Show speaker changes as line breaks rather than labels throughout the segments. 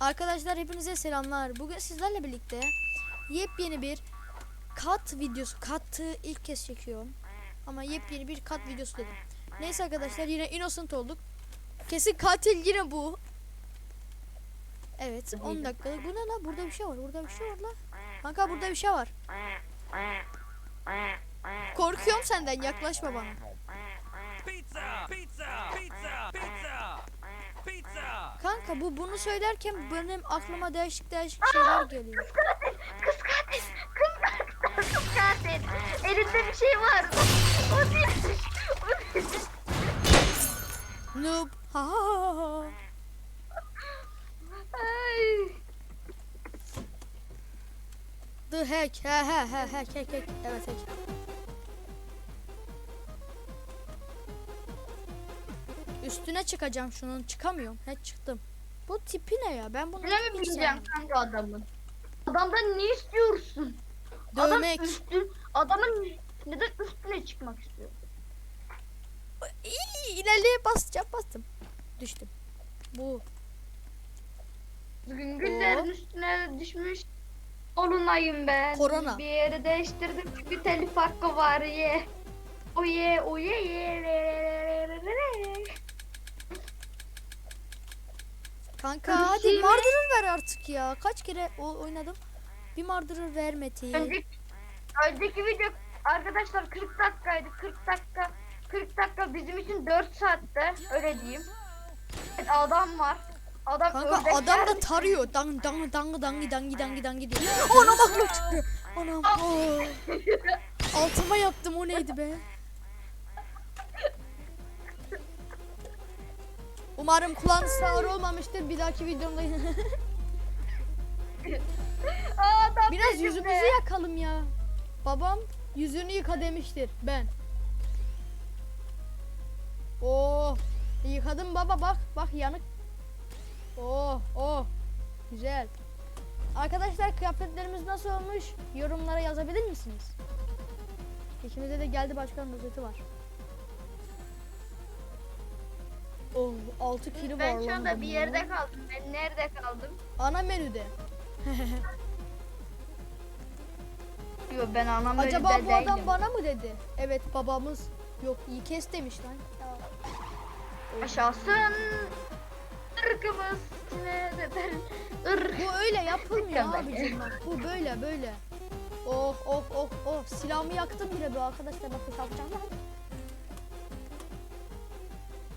Arkadaşlar hepinize selamlar. Bugün sizlerle birlikte yepyeni bir kat videosu. Katı ilk kez çekiyorum. Ama yepyeni bir kat videosu dedim. Neyse arkadaşlar yine innocent olduk. Kesin katil yine bu. Evet 10 dakikalık. Bu ne la? Burada bir şey var. Burada bir şey var la. Kanka burada bir şey var. Korkuyorum senden yaklaşma bana. Kanka bu bunu söylerken benim aklıma değişik değişik şeyler geliyor.
Kız katil. Kız katil. Kız katil. Elinde bir şey var. O değil. O değil.
Noob. Ha ha ha ha.
Ay.
The hack. He he he hack hack hack. Evet hack. Üstüne çıkacağım şunun. Çıkamıyorum. He çıktım. Bu tipi ne ya? Ben bunu
Ne mi bileceğim kanka adamın? Adamdan ne istiyorsun? Adam
Dövmek.
üstün, adamın neden üstüne çıkmak istiyor?
İyi, ilerleye basacağım bastım. Düştüm. Bu.
Bugün güllerin üstüne düşmüş. Olunayım ben.
Korona.
Bir yeri değiştirdim çünkü telif hakkı var ye. O ye o ye ye.
Kanka hadi
mi?
Ver artık ya. Kaç kere o oynadım. Bir Mardır'ı vermedi.
Önceki, önceki video arkadaşlar 40 dakikaydı. 40 dakika 40 dakika bizim için 4 saatte öyle diyeyim. Evet, adam var. Adam
Kanka adam da tarıyor. Dang dang dang dangi dangi dangi dangi diyor. Anam aklım çıktı. Anam. Altıma yaptım o neydi be? Umarım kulağınız sağır olmamıştır. Bir dahaki videomda
Aa,
biraz yüzümüzü yakalım ya. Babam yüzünü yıka demiştir. Ben. Oh. Yıkadım baba bak. Bak yanık. Oh oh. Güzel. Arkadaşlar kıyafetlerimiz nasıl olmuş? Yorumlara yazabilir misiniz? İkimize de geldi başkan rozeti var. Oh 6 kilo var
Ben şu
lan
anda bir
bunun.
yerde kaldım. Ben nerede kaldım?
Ana menüde.
Yok ben anam
Acaba bu adam bana mı dedi? Evet babamız. Yok iyi kes demiş lan.
Aşağısın. Irkımız ne der? Irk.
Bu öyle yapılmıyor
Mükemmel.
abicim bak. Bu böyle böyle. Oh oh oh oh silahımı yaktım bile bu arkadaşlar bakın yapacağım.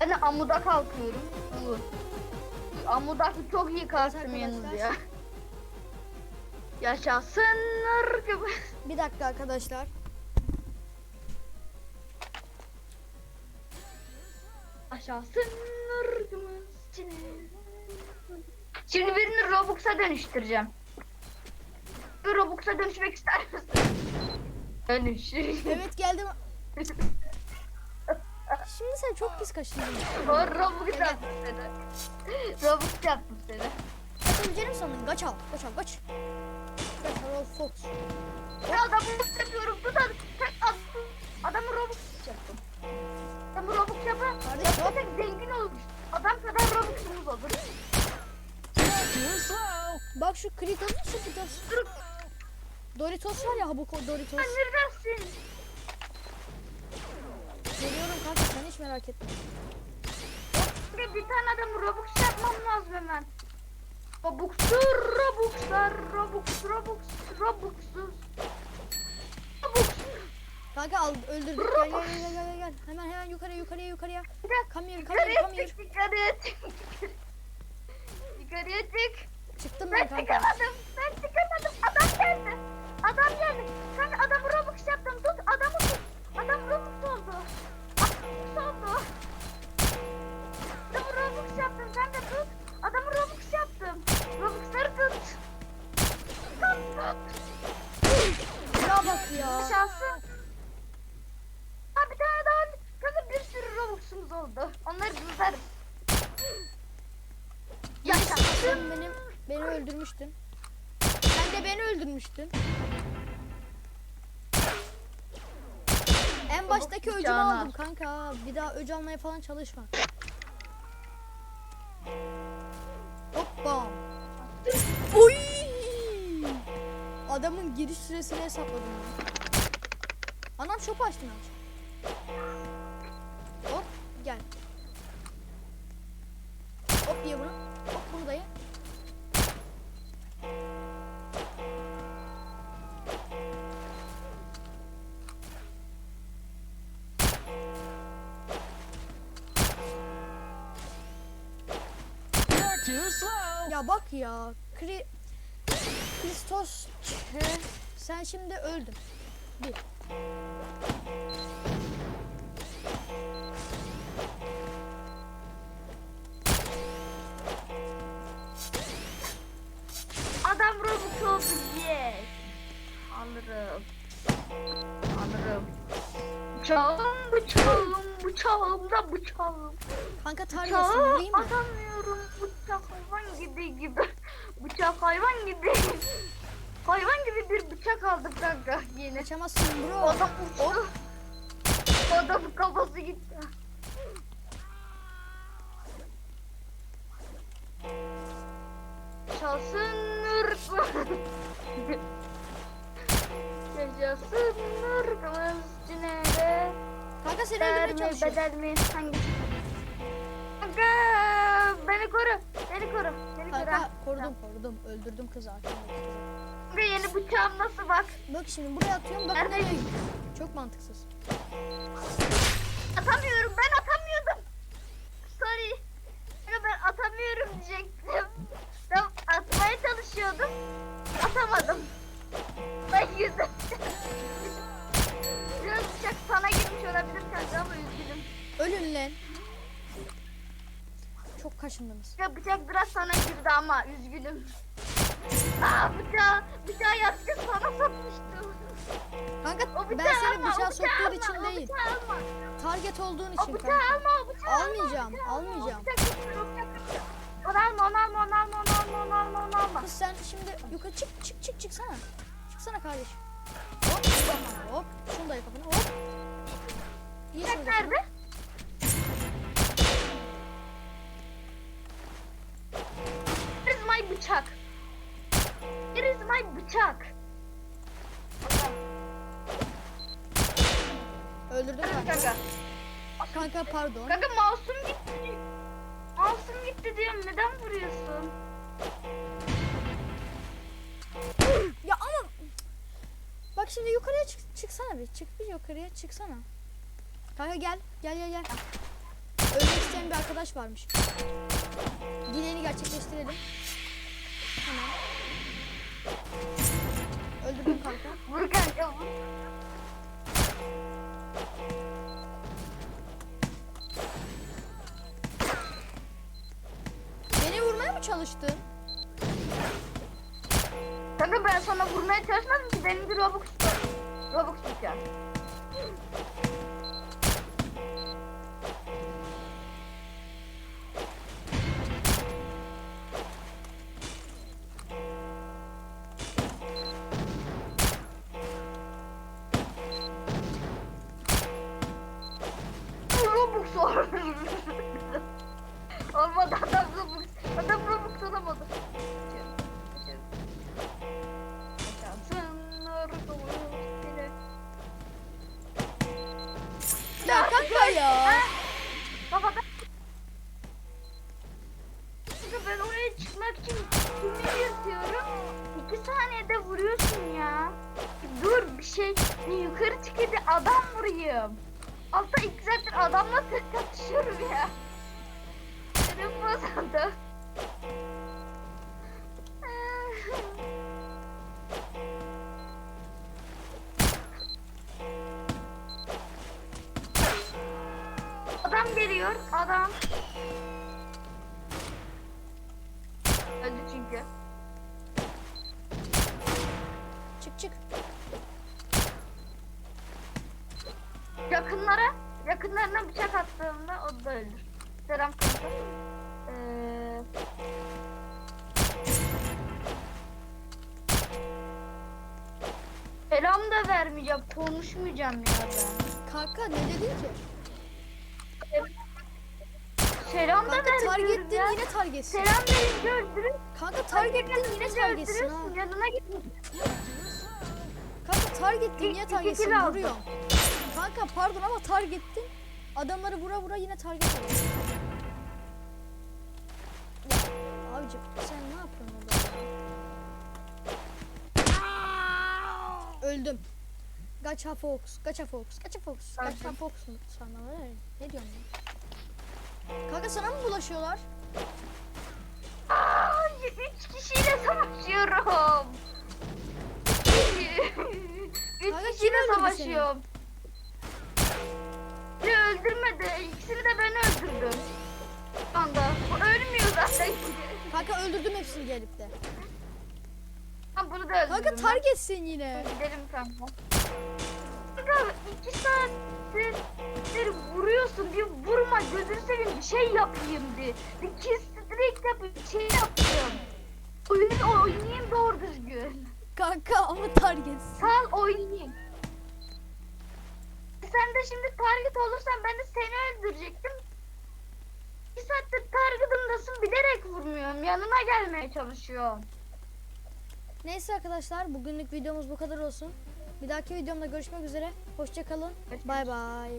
Ben de amuda kalkıyorum. Bu. Amuda çok iyi kalktım yalnız ya. Yaşasın ırkımız.
Bir dakika arkadaşlar.
Aşağısın ırkımız. Şimdi birini Robux'a dönüştüreceğim. Bir Robux'a dönüşmek ister misin? Dönüş.
Evet geldim. Şimdi sen çok pis kaçırdın.
O Robux yaptım seni. Robux yaptım seni.
Kaçabileceğini mi sandın? Kaç al. Kaç al kaç. Kaç al Fox.
Ya Robux yapıyorum. Tut hadi. Tek at. Adamı Robux yaptım. Adamı Robux.
Kardeş hop.
Tek zengin olmuş. Adam kadar Robux'umuz olur.
Bak şu Kritos mu Kritos?
Dur.
Doritos var ya bu Doritos.
Sen neredesin?
Hiç merak etme.
Bir bir tane adamı Robux yapmam lazım hemen. Robux'ur, Robux'lar, Robux, Robux, Robux'uz. Robux.
Kanka al öldürdük gel gel gel gel gel. Hemen hemen yukarıya yukarıya yukarıya. Come here come here
Yukarıya
come here.
çık, yukarıya çık. Yukarıya çık.
Çıktım
ben
kanka.
oldu. Onları kızarım. Yaşasın.
Benim, beni öldürmüştün. Sen de beni öldürmüştün. En baştaki öcümü aldım kanka. Bir daha öc almaya falan çalışma. Hoppa. Oy! Adamın giriş süresini hesapladım. Ben. Anam şop
açtı lan. Slow.
Ya bak ya. Kri... Kristos. Sen şimdi öldün. Bir.
Adam oldu yes. Alırım. Alırım. Bıçağım bıçağım bıçağım da bıçağım.
Kanka tar yesin
Bıçağı
vurayım mı?
atamıyorum. Gibi gibi. Bıçak hayvan gibi. Hayvan gibi bir bıçak aldık kanka yine.
Kaçamazsın bro.
Adam uçtu. Adamın kafası gitti. Çalsın ırkımız. Yaşasın ırkımız Cüneyt'e.
Kanka seni öldürmeye çalışıyor.
bedel mi hangisi? Kanka beni koru. Beni koru. Beni koru.
Kanka korudum korudum. Öldürdüm kızı kızı.
Kanka yeni bıçağım nasıl bak.
Bak şimdi buraya atıyorum. Bak
Nerede?
nereye gidiyor. Çok mantıksız.
Atamıyorum ben atamıyordum. Sorry. Kanka ben atamıyorum diyecektim. Ben atmaya çalışıyordum. Atamadım. Ben yüzüm. Biraz bıçak sana girmiş olabilir kanka ama üzgünüm.
Ölün lan. Kaşındınız.
Ya bıçak biraz sana girdi ama üzgünüm. Aa bıçağı, bıçağı yatkın sana sokmuştum.
Kanka
O
ben seni
alma, o
bıçağı
bıçağı
soktuğun
alma,
için
o
değil.
alma.
Target olduğun
O
için
bıçağı
kanka.
alma, o bıçağı alma.
Almayacağım,
o alma,
almayacağım.
O o. Onu alma, onu alma, onu alma, onu alma, onu alma, onu alma.
Kız sen şimdi yukarı çık çık çık çıksana. Çıksana kardeşim. Hop tamam hop. Şunu da yap kafana hop.
Bıçak nerede? Bıçak? Where is my bıçak?
Öldürdüm kanka.
Kanka,
Kanka pardon.
kanka masum gitti. Masum gitti diyorum, neden vuruyorsun?
Ya ama bak şimdi yukarıya çık, çıksana bir. Çık bir yukarıya çıksana. Kanka gel. Gel gel gel. Ölmek isteyen bir arkadaş varmış. Dileğini gerçekleştirelim. Öldürdüm kanka.
Vur kanka vur.
Beni vurmaya mı çalıştın?
Kanka ben sana vurmaya çalışmadım ki benim bir Robux'tu. Robux bıçak. Robux var. Olmadı adam Robux. Adam Robux olamadı.
Ya kanka ya.
Baba ben... Kanka ben oraya çıkmak için kimi yırtıyorum. İki saniyede vuruyorsun ya. Dur bir şey. Yukarı bir adam vurayım. Adamla tartışıyorum ya. Benim bozuldu. Adam geliyor, adam. Öldü çünkü.
Çık çık.
Yakınlara, yakınlarına bıçak attığımda o da ölür. Selam kanka. Ee... Selam da vermeyeceğim, konuşmayacağım ya ben.
Kanka ne dedin ki?
Selam da
Kanka
vermiyorum
targettin
ya.
yine targetsin.
Selam verince öldürür.
Kanka targettin yine targetsin ha.
yanına gitmiş.
Kanka targettin niye
İki
targetsin
kill aldım.
vuruyor. Kanka pardon ama targettin. Adamları vura vura yine target alıyorsun. Ya abicim sen ne yapıyorsun orada? Öldüm. Gacha Fox, Gacha Fox, Gacha Fox, Gacha Fox mu sana öyle? Ne diyorsun ya? Kanka sana mı bulaşıyorlar?
Ay, üç kişiyle savaşıyorum. üç
Kanka,
kişiyle savaşıyorum. Biri öldürmedi. İkisini de ben öldürdüm. Şu anda. Bu ölmüyor zaten.
Kanka öldürdüm hepsini gelip de.
Ha, bunu da öldürdüm.
Kanka targetsin yine.
Gidelim kanka. Kanka iki saattir vuruyorsun bir vurma gözünü seveyim bir şey yapayım bir. Bir kiss streak yap bir şey yapayım. Oyunu oynayayım doğru düzgün.
Kanka ama targetsin.
Sal oynayayım. Sen de şimdi target olursan ben de seni öldürecektim. Bir saattir target'ımdasın bilerek vurmuyorum. Yanına gelmeye çalışıyorum.
Neyse arkadaşlar bugünlük videomuz bu kadar olsun. Bir dahaki videomda görüşmek üzere. Hoşçakalın. Bay bay.